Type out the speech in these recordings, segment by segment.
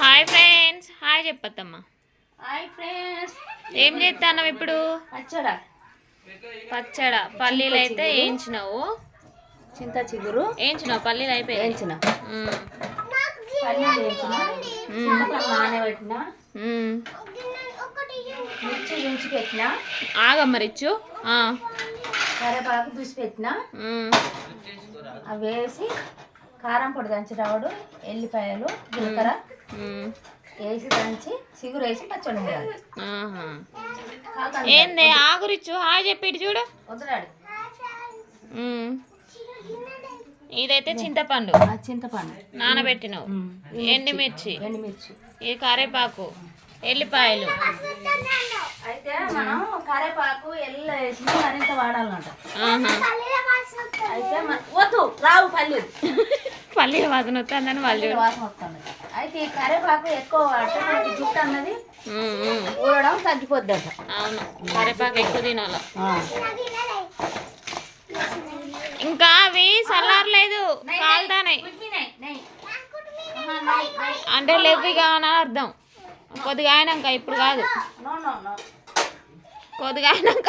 Hi friends. Hi చెప్పత్తమ్మా hi friends. ఏం చేస్తాను ఇప్పుడు? పచ్చడా. పచ్చడ. పల్లీలు అయితే వేయించినావు చింత చిగురు. వేయించినావు పల్లీలు అయిపోయాయి. వేయించిన మ్మ్. పల్లీలు వేయించిన చింతపండు నానబెట్టిన? మ్మ్. మిర్చి దించి పెట్టిన? ఆగమ్మ రిచ్చు. ఆ. కరేపాకు పిసి పెట్టిన. అవి వేసి కారం పొడి దంచి రావడు ఎల్లిపాయలు జీలకర్ర. వేసి దంచి చిగురు వేసి పచ్చడి. ఏంది ఆగు రిచ్చు హాయ్ చెప్పి ఇటు చూడు. వదిలాడు. ఇదైతే చింతపండు. ఆ చింతపండు. నానబెట్టినావు. ఉమ్. ఎండుమిర్చి ఎండుమిర్చి. ఇది కరేపాకు ఎల్లిపాయలు. అయితే మనం కరేపాకు ఎల్ల వేసి మరింత వాడాలన్నమాట. అయితే వద్దు రావు పల్లీలు పల్లీల వాసన వస్తుందని వాళ్ళు వాసన వస్తుంది. అయితే ఈ కరేపాకు ఎక్కువ వాడితే మనకి జుట్టు అన్నది తగ్గిపోద్దట. అవును కరివేపాకు ఎక్కువ తినాల. ఇంకా అవి చల్లారలేదు కాలుతానాయి అంటే లేవిగా అని అర్థం. కొద్దిగా అయినాక ఇప్పుడు కాదు. కొద్దిగా అయినాక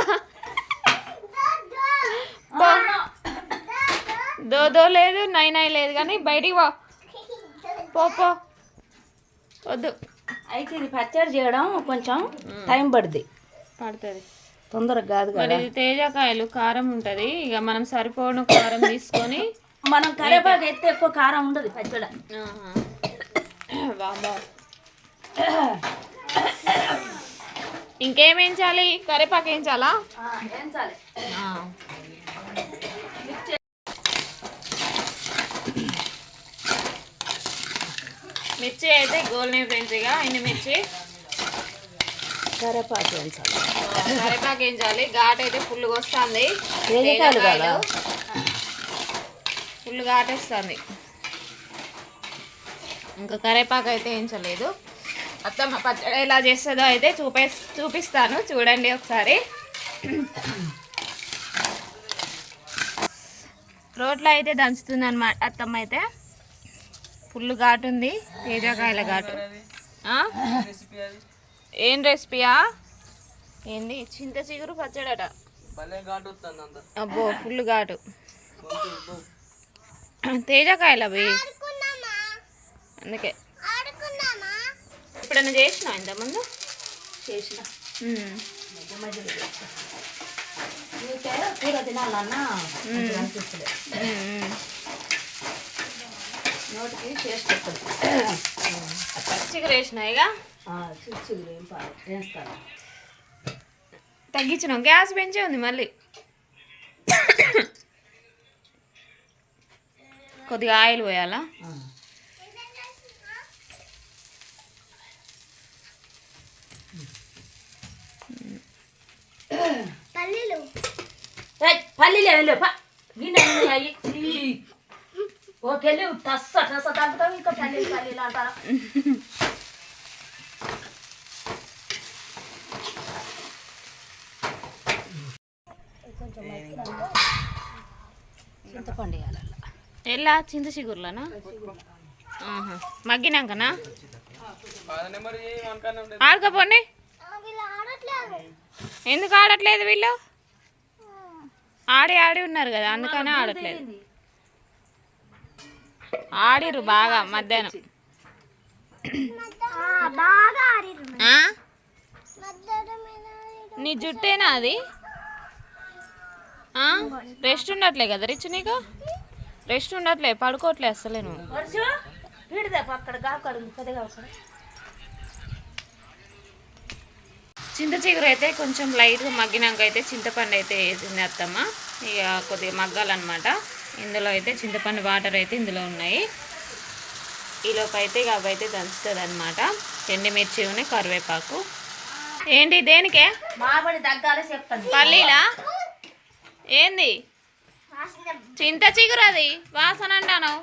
దోదో లేదు నై నై లేదు కానీ బయటికి పో. పో పో. వద్దు. అయితే ఇది పచ్చడి చేయడం కొంచెం టైం పడుద్ది. పడుతుంది. తొందరగా కాదు మరి ఇది తేజకాయలు కారం ఉంటుంది. ఇక మనం సరిపోను కారం తీసుకొని మనం కరేపాకు ఎత్తే ఎక్కువ కారం ఉండదు పచ్చడి. ఆహా. వామ్మో. ఇంకేం వేయించాలి కరివేపాకు వేయించాలా వేయించాలి ఆ. మిర్చి అయితే గోల్డెన్ ఫ్రెండ్స్ ఇక ఇన్ని మిర్చి. కరేపాకు వేయించాలి. కరివేపాకు వేయించాలి. ఘాట్ అయితే ఫుల్ వస్తుంది. ఫుల్ ఘాటేస్తుంది ఇంకా కరివేపాకు అయితే వేయించలేదు. అత్తమ్మ పచ్చడి ఎలా చేస్తుందో అయితే చూపే చూపిస్తాను. చూడండి ఒకసారి. రోట్లో అయితే దంచుతుంది అనమాట అత్తమ్మ అయితే. ఫుల్ ఘాటు ఉంది తేజకాయల ఘాటు. ఆ? ఏం రెసిపీయా ఏంది? చింత చిగురు పచ్చడట. అబ్బో ఫుల్ ఘాటు. తేజకాయలు అవి. అందుకే. ఎప్పుడైనా చేసినా ఇంతకుముందు? చేసిన. కూర తినాలన్నా అనిపిస్తుంది. నోటికి టేస్ట్ వస్తుంది. చిగురు వేసినా ఇక చిచ్చులు ఏం పాలు వేస్తాను. తగ్గించినాం. గ్యాస్ పెంచే ఉంది మళ్ళీ. కొద్దిగా ఆయిల్ పోయాలా? ఏయ్, పల్లీలు వెళ్ళు పా గిన్నె అయ్యి ఓకెళ్ళి టస్స టస్స తగ్గుతాం ఇంకా పల్లీలు పల్లీలు అంటారా? చింతపండు వేయాలి ఎలా చింత చిగురులోనా? ఆహా. మగ్గినాకనా? ఆడకపోండి. ఎందుకు ఆడట్లేదు వీళ్ళు? ఆడి ఆడి ఉన్నారు కదా అందుకనే ఆడట్లేదు. ఆడిరు బాగా మధ్యాహ్నం. ఆ? నీ జుట్టేనా అది? ఆ? రెస్ట్ ఉండట్లే కదా రిచ్ నీకు? రెస్ట్ ఉండట్లే పడుకోవట్లే అసలే నువ్వు. చింత చిగురు అయితే కొంచెం లైట్గా మగ్గినాక అయితే చింతపండు అయితే వేసింది అత్తమ్మ ఇక కొద్దిగా మగ్గాలన్నమాట. ఇందులో అయితే చింతపండు వాటర్ అయితే ఇందులో ఉన్నాయి. ఈలోపు అయితే ఇక అవి అయితే దంచుతుంది అనమాట ఎండుమిర్చి ఉన్నాయి కరివేపాకు. ఏంటి దేనికే? దగ్గాలే చెప్తాను పల్లీలా? ఏంది? చింత చిగురు అది. వాసన అంటాను.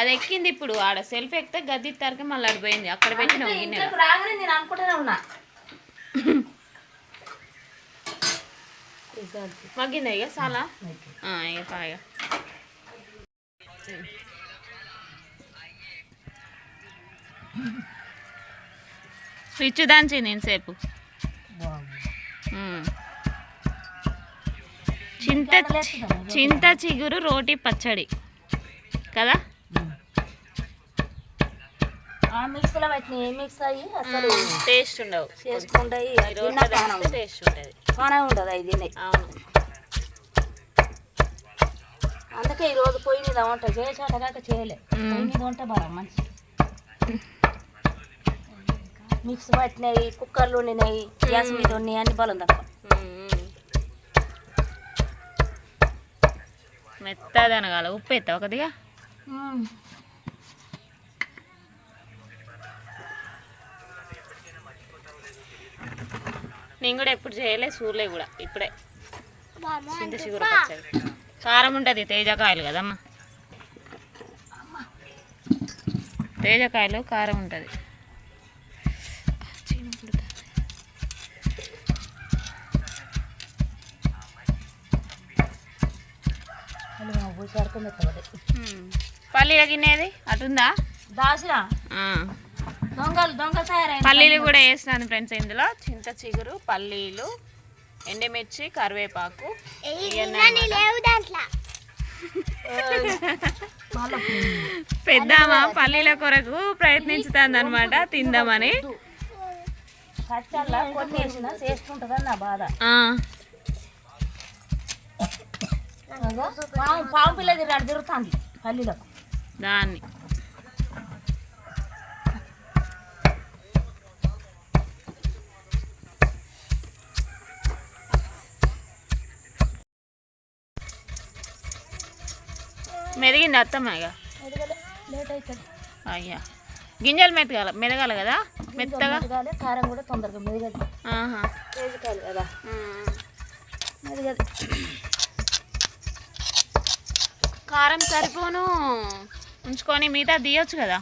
అది ఎక్కింది ఇప్పుడు. ఆడ సెల్ఫ్ ఎక్కితే గది తరకే మళ్ళీ అడిపోయింది అక్కడ పెట్టిన నేను అనుకుంటూనే ఉన్నా. మగ్గిందా ఇక? చాలా? ఇక పాగా స్విచ్ దంచి నేను సేపు. చింత చింత చిగురు రోటి పచ్చడి. కదా? మిక్స్లో మిక్స్ అయ్యి అసలు టేస్ట్ ఉండవు. చేసుకుంటే ఈ రోట్లో దంచితే టేస్ట్ ఉంటుంది. పానే ఉండదు అది అవును. అందుకే ఈరోజు పొయ్యి మీద వంట చేసాట కాక చేయలే. పొయ్యి మీద వంట బాగా మంచి మిక్స్ పట్టినాయి కుక్కర్లు వండినాయి గ్యాస్ మీద ఉన్నాయి అన్ని బలం తక్కువ. ఉమ్. మెత్తది అనగాల ఉప్పు ఎత్తావు కొద్దిగా? నేను కూడా ఎప్పుడు చేయలే చూడలే కూడా ఇప్పుడే. చింత చిగురు పచ్చడి కారం ఉంటుంది తేజకాయలు కదమ్మా. తేజకాయలు కారం ఉంటుంది. పల్లీల గిన్నెది అటుందా? దాసిన ఆ. దొంగలు దొంగ తయారైన పల్లీలు. కూడా వేస్తాను ఫ్రెండ్స్ ఇందులో. చింత చిగురు పల్లీలు ఎండుమిర్చి కరివేపాకు. పెద్దమ్మ పల్లీల కొరకు ప్రయత్నించుతుంది అనమాట తిందామని. పాము పాము పిల్ల తిరిగాడు తిరుగుతుంది పల్లీలకు. దాన్ని. మెదిగింది అత్తమ్మ ఇక. అయ్యా. గింజలు మెతగాలి మెదగాలి కదా? మెత్తగా? కారం కూడా తొందరగా మెదగదు వేసుకోవాలి కదా మెదగదు కారం సరిపోను. ఉంచుకొని మిగతా తీయొచ్చు కదా?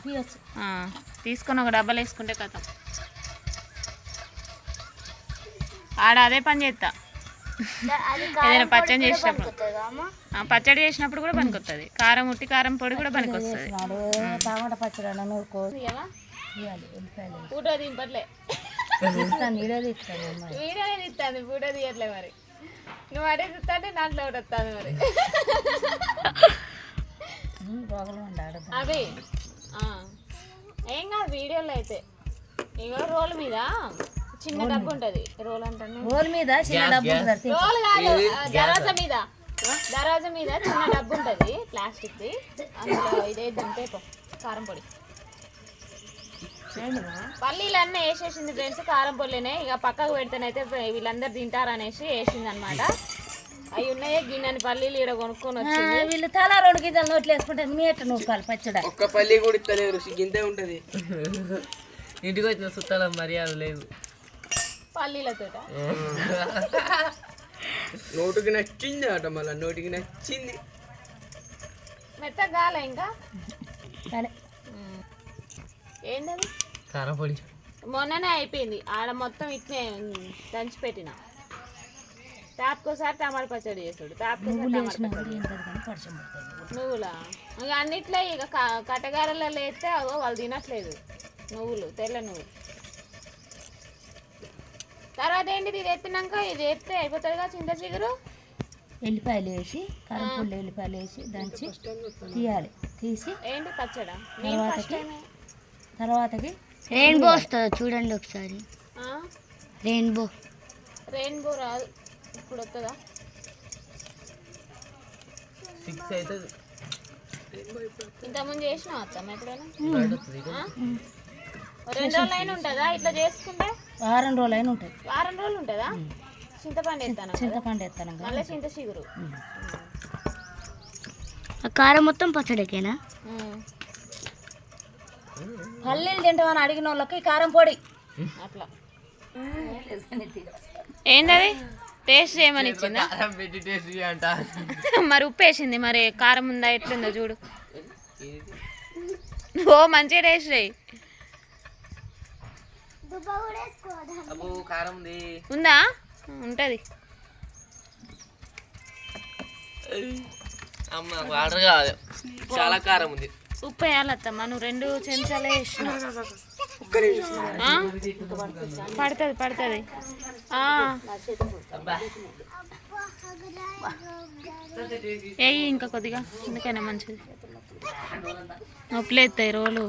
తీసుకొని ఒక డబ్బాలు వేసుకుంటే కథం. ఆడ అదే పని చేస్తా ఏదైనా పచ్చడి చేసినప్పుడు. ఆ, పచ్చడి చేసినప్పుడు కూడా పనికొస్తుంది కారం ఉట్టి కారం పొడి కూడా పనికొస్తుంది. టమాటా పచ్చడి ఫోటో దింపట్లే నీడే తీస్తాను ఫోటో తీయట్లే మరి. నువ్వు అడే చూస్తాంటే దాంట్లో ఒకటి వస్తుంది మరి. అవి ఆ, ఏం కాదు వీడియోలో అయితే. ఇగో రోల్ మీద. చిన్న డబ్బు ఉంటుంది. రోల్ అంటాను. రోల్ మీద చిన్న డబ్బు ఉంటుంది. రోల్ కాదు ఆ, దర్వాజా మీద. దర్వాజా మీద చిన్న డబ్బు ఉంటుంది ప్లాస్టిక్ది. అందులో ఇదే దింపే పో కారం పొడి. పల్లీలు అన్నీ వేసేసింది ఫ్రెండ్స్ కారం పొడినే ఇక పక్కకు పెడితేనైతే వీళ్ళందరూ తింటారు అనేసి వేసింది అనమాట అవి ఉన్నాయే గిన్నెని పల్లీలు ఇక్కడ కొనుక్కొని వచ్చింది. వీళ్ళు తలా రెండు గింజలు నోట్లు వేసుకుంటే మీ ఎట్ట నూకాలి పచ్చడి? ఒక్క పల్లి కూడా ఇస్తలేరు గింతే ఉంటది. ఇంటికి వచ్చిన చుట్టాల మర్యాద లేదు. పల్లీలతోట? నోటికి నచ్చింది అట మళ్ళీ నోటికి నచ్చింది. మెత్తగా కాలే ఇంకా? సరే. ఏంటది? కారపొడి. మొన్ననే అయిపోయింది ఆడ మొత్తం ఇట్నే దంచి పెట్టిన తాపుకోసారి టమాటా పచ్చడి చేస్తాడు తాపుకోసారి నువ్వులా ఇక అన్నిట్లో ఇక కటగారలలో వేస్తే అగో వాళ్ళు తినట్లేదు నువ్వులు తెల్ల నువ్వులు. తర్వాత ఏంటిది ఇది ఎత్తినాక ఇది ఎత్తే అయిపోతుందిగా చింత చిగురు? ఎల్లిపాయలు వేసి కారం పుల్లి ఎల్లిపాయలు వేసి దంచి తీయాలి. తీసి ఏంటి పచ్చడా? టైం తర్వాతకి రెయిన్బో వస్తుంది చూడండి ఒకసారి. రెయిన్బో. రెయిన్బో రాదు. ఇప్పుడు వస్తుందా సిక్స్ అవుతుంది. ఇంతకుముందు చేసినావు అత్తమ్మ ఎప్పుడైనా? రెండు రోజులు అయినా ఉంటుందా ఇట్లా చేసుకుంటే? వారం రోజులు అయినా ఉంటుంది వారం రోజులు ఉంటుందా? చింతపండు ఎత్తాను చింతపండు ఎత్తాను కదా. మళ్ళీ చింత చిగురు. ఆ కారం మొత్తం పచ్చడికేనా. పల్లీలు తింటామని అడిగిన వాళ్ళకి కారం పొడి. అట్లా. ఏందది? టేస్ట్ చేయమని ఇచ్చిందా మరి ఉప్పు వేసింది మరి కారం ఉందా ఎట్లుందో చూడు. ఓ మంచిగా టేస్ట్ అయ్యి అబ్బో కారం ఉంది. ఉందా? ఉంటది. అమ్మ ఆర్డర్ కావాలి. చాలా కారం ఉంది. ఉప్పు వేయాలి అత్తమ్మ నువ్వు రెండు చెంచాలే? పడుతుంది పడుతుంది. ఆ. ఏయ్ ఇంకా కొద్దిగా. ఎందుకైనా మంచిది. నొప్పులు ఎత్తాయి రోలు.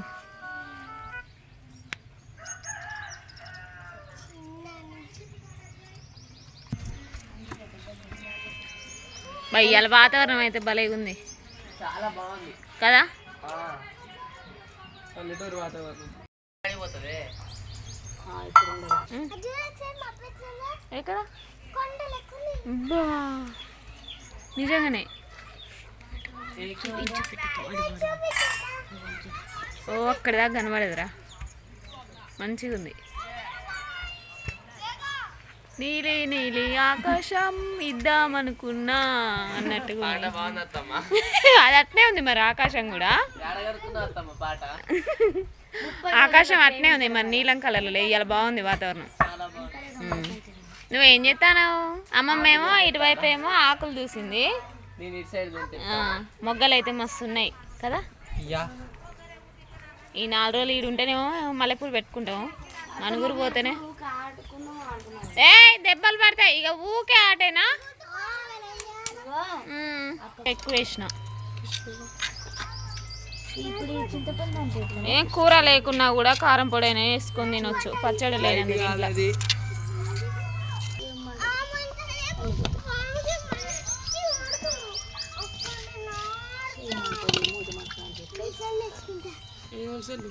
ఇవాళ వాతావరణం అయితే భలేగా ఉంది చాలా బాగుంది. కదా? పల్లెటూరు వాతావరణం. అయిపోతుంది ఎక్కడ? అబ్బా. నిజంగానే. ఓ అక్కడ దాకా కనబడదురా. మంచిగా ఉంది నీలి నీలి ఆకాశం ఇద్దామనుకున్నా అన్నట్టుగా అత్తమ్మ అది అట్నే ఉంది మరి ఆకాశం కూడా. ఆకాశం అట్నే ఉంది మరి నీలం కలర్లో ఇవాళ బాగుంది వాతావరణం. నువ్వేం చేస్తావు అమ్మమ్మ ఏమో ఇటువైపు ఏమో ఆకులు చూసింది మొగ్గలు అయితే మస్తు ఉన్నాయి కదా? ఈ నాలుగు రోజులు ఈడు ఉంటేనేమో మల్లెపూలు పెట్టుకుంటాం. నలుగురు పోతేనే. ఏ దెబ్బలు పడతాయి. ఇక ఊకే ఆటేనా? ఎక్కువ వేసిన? ఏం కూర లేకున్నా కూడా కారం పొడైనా వేసుకొని తినొచ్చు. పచ్చడి సెల్లు?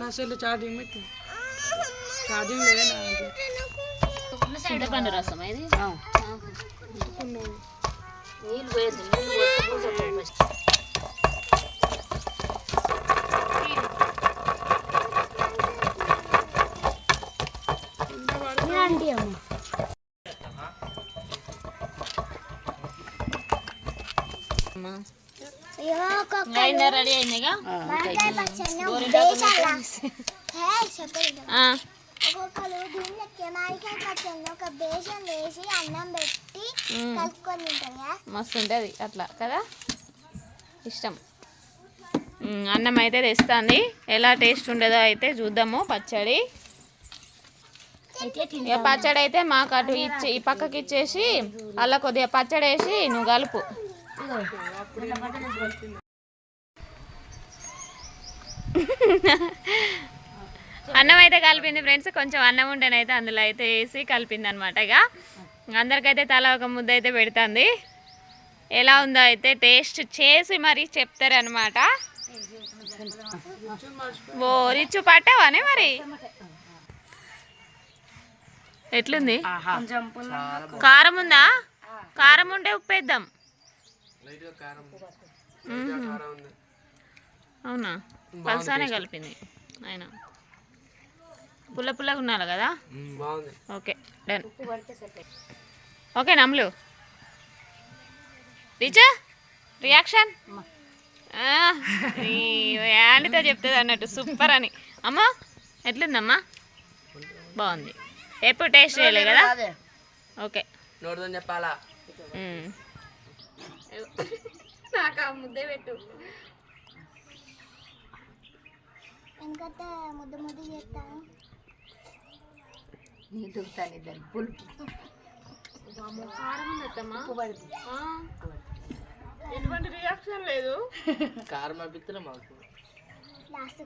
నా సెల్లు ఛార్జింగ్ పెట్టి. ఛార్జింగ్ లేదా. చింతపండు రసం ఇది? నీళ్ళు పోయేది నీళ్ళు రెడీ అయిందిగా? ఒక్కొక్కరు దీనికి మామిడికాయ పచ్చడిని ఒక బేషన్ వేసి అన్నం పెట్టి కలుపుకొని తింటారు కదా? మస్తు ఉంటుంది అట్లా కదా? ఇష్టం. అన్నం అయితే తెస్తుంది. ఎలా టేస్ట్ ఉండదో అయితే చూద్దాము పచ్చడి. ఇక పచ్చడి అయితే మాకు అటు ఇచ్చి ఈ పక్కకి ఇచ్చేసి అలా కొద్దిగా పచ్చడి వేసి నువ్వు కలుపు. అన్నం అయితే కలిపింది ఫ్రెండ్స్. కొంచెం అన్నం ఉంటేనైతే అందులో అయితే వేసి కలిపింది అనమాట ఇక. అందరికైతే తల ఒక ముద్ద అయితే పెడుతుంది. ఎలా ఉందో అయితే టేస్ట్ చేసి మరి చెప్తారనమాట ఓ రిచ్చు పట్టావానే మరి? ఎట్లుంది? కారం ఉందా? కారం ఉంటే ఉప్పేద్దాం. లైట్గా కారం మ్మ్. కారం ఉంది. అవునా? పల్సానే కలిపింది. ఆయన పుల్ల పుల్లగా ఉండాలి కదా? Okay done. ఓకే నమ్ములు. రీచా రియాక్షన్? యాండితో చెప్తుంది అన్నట్టు సూపర్ అని. అమ్మా ఎట్లుందమ్మా? బాగుంది. ఎప్పుడు టేస్ట్ చేయలేదు కదా? ఓకే. నోడుతో చెప్పాలా. నాకు ఆ ముద్దే పెట్టు. ఎందుకంటే ముద్ద ముద్ద చేస్తాను నీ ఇద్దరు పులుపు ఎటువంటి రియాక్షన్ లేదు. కారం పంపిస్తున్నా మాకు. లాస్ట్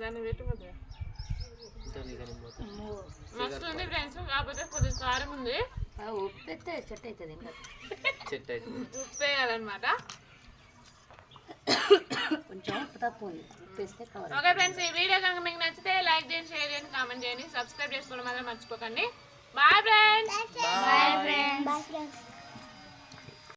దాన్ని పెట్టుకోదు. మస్తు ఉంది ఫ్రెండ్స్ కాకపోతే కొద్దిగా కారం ఉంది. ఉప్పు చెట్టు అవుతుంది ఇంకా. చెట్టు అయితే ఉప్పు వేయాలన్నమాట. కొంచెం ఉప్పు తక్కువ ఉంది ఉప్పు వేస్తే కవర్ ఓకే ఫ్రెండ్స్ ఈ వీడియో కనుక మీకు నచ్చితే లైక్ చేయండి షేర్ చేయండి కామెంట్ చేయండి సబ్స్క్రైబ్ చేసుకోవడం మాత్రం మర్చిపోకండి. Bye friends bye friends